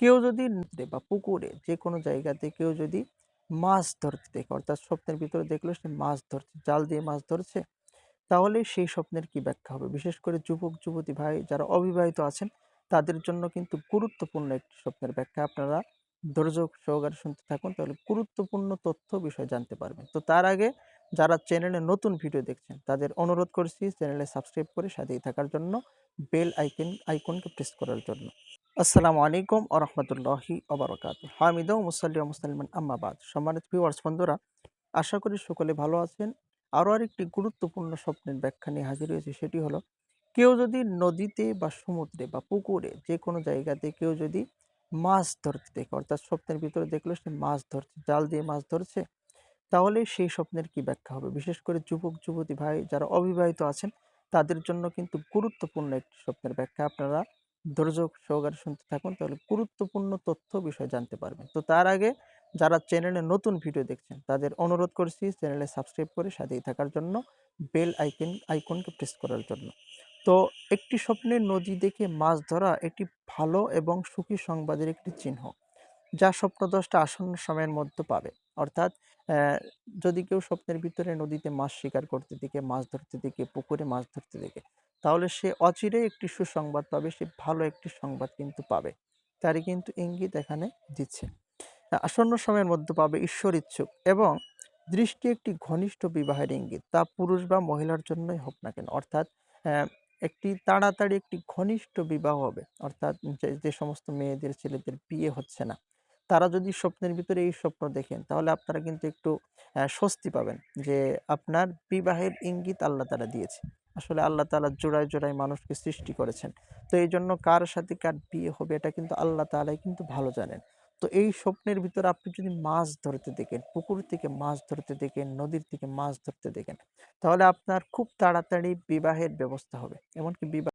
কেউ যদি বা পুকুরে যে কোনো জায়গাতে কেউ যদি মাছ ধরতে দেখে, অর্থাৎ স্বপ্নের ভিতরে দেখল সে মাছ ধরছে, জাল দিয়ে মাছ ধরছে, তাহলে সেই স্বপ্নের কি ব্যাখ্যা হবে? বিশেষ করে যুবক, যুবতী ভাই যারা অবিবাহিত আছেন, তাদের জন্য কিন্তু গুরুত্বপূর্ণ একটি স্বপ্নের ব্যাখ্যা। আপনারা ধৈর্য সহকারে শুনতে থাকুন, তাহলে গুরুত্বপূর্ণ তথ্য বিষয় জানতে পারবেন। তো তার আগে যারা চ্যানেলে নতুন ভিডিও দেখছেন, তাদের অনুরোধ করছি চ্যানেলে সাবস্ক্রাইব করে সাথেই থাকার জন্য, বেল আইকন, আইকনকে প্রেস করার জন্য। আসসালামু আলাইকুম আ রহমতুল্লাহি অবরকাত হামিদ মুসাল্লি মুসলমান আম্মাবাদ সম্মানিত ভিউয়ার্স বন্ধুরা, আশা করি সকলে ভালো আছেন। আরও আরেকটি গুরুত্বপূর্ণ স্বপ্নের ব্যাখ্যা নিয়ে হাজির হয়েছে, সেটি হলো, কেউ যদি নদীতে বা সমুদ্রে বা পুকুরে যে কোনো জায়গাতে কেউ যদি মাছ ধরতে দেখে, অর্থাৎ স্বপ্নের ভিতরে দেখল সে মাছ ধরছে, জাল দিয়ে মাছ ধরছে, তাহলে সেই স্বপ্নের কি ব্যাখ্যা হবে? বিশেষ করে যুবক, যুবতী ভাই যারা অবিবাহিত আছেন, তাদের জন্য কিন্তু গুরুত্বপূর্ণ একটি স্বপ্নের ব্যাখ্যা। আপনারা ধৈর্য সহকারে শুনতে থাকুন, তাহলে গুরুত্বপূর্ণ তথ্য বিষয় জানতে পারবেন। তো তার আগে যারা চ্যানেলে নতুন ভিডিও দেখছেন, তাদের অনুরোধ করছি চ্যানেলে সাবস্ক্রাইব করে সাথেই থাকার জন্য বেল আইকন আইকনকে প্রেস করার জন্য। তো একটি স্বপ্নের নদী দেখে মাছ ধরা এটি ভালো এবং সুখী সংবাদের একটি চিহ্ন। যা স্বপ্নদশটা আসন্ন সময়ের মধ্যে পাবে। অর্থাৎ যদি কেউ স্বপ্নের ভিতরে নদীতে মাছ শিকার করতে দেখে, মাছ ধরতে দেখে, পুকুরে মাছ ধরতে দেখে, তাহলে সে অচিরে একটি সুসংবাদ পাবে, সে ভালো একটি সংবাদ কিন্তু পাবে। তারই কিন্তু ইঙ্গিত এখানে দিচ্ছে। আসন্ন সময়ের মধ্যে পাবে ঈশ্বর ইচ্ছুক এবং দৃষ্টি একটি ঘনিষ্ঠ বিবাহের ইঙ্গিত, তা পুরুষ বা মহিলার জন্যই হোক না কেন। অর্থাৎ একটি তাড়াতাড়ি একটি ঘনিষ্ঠ বিবাহ হবে। অর্থাৎ যে সমস্ত মেয়েদের, ছেলেদের বিয়ে হচ্ছে না। তারা যদি স্বপ্নের ভিতরে এই স্বপ্ন দেখেন, তাহলে আপনারা কিন্তু একটু স্বস্তি পাবেন যে আপনার বিবাহের ইঙ্গিত আল্লাহ তালা দিয়েছে। আসলে আল্লাহ তালা জোড়ায় জোড়ায় মানুষকে সৃষ্টি করেছেন। তো এই জন্য কার সাথে কার বিয়ে হবে এটা কিন্তু আল্লাহ তালাই কিন্তু ভালো জানেন। তো এই স্বপ্নের ভিতরে আপনি যদি মাছ ধরতে দেখেন, পুকুর থেকে মাছ ধরতে দেখেন, নদীর থেকে মাছ ধরতে দেখেন, তাহলে আপনার খুব তাড়াতাড়ি বিবাহের ব্যবস্থা হবে। এমনকি বিবাহ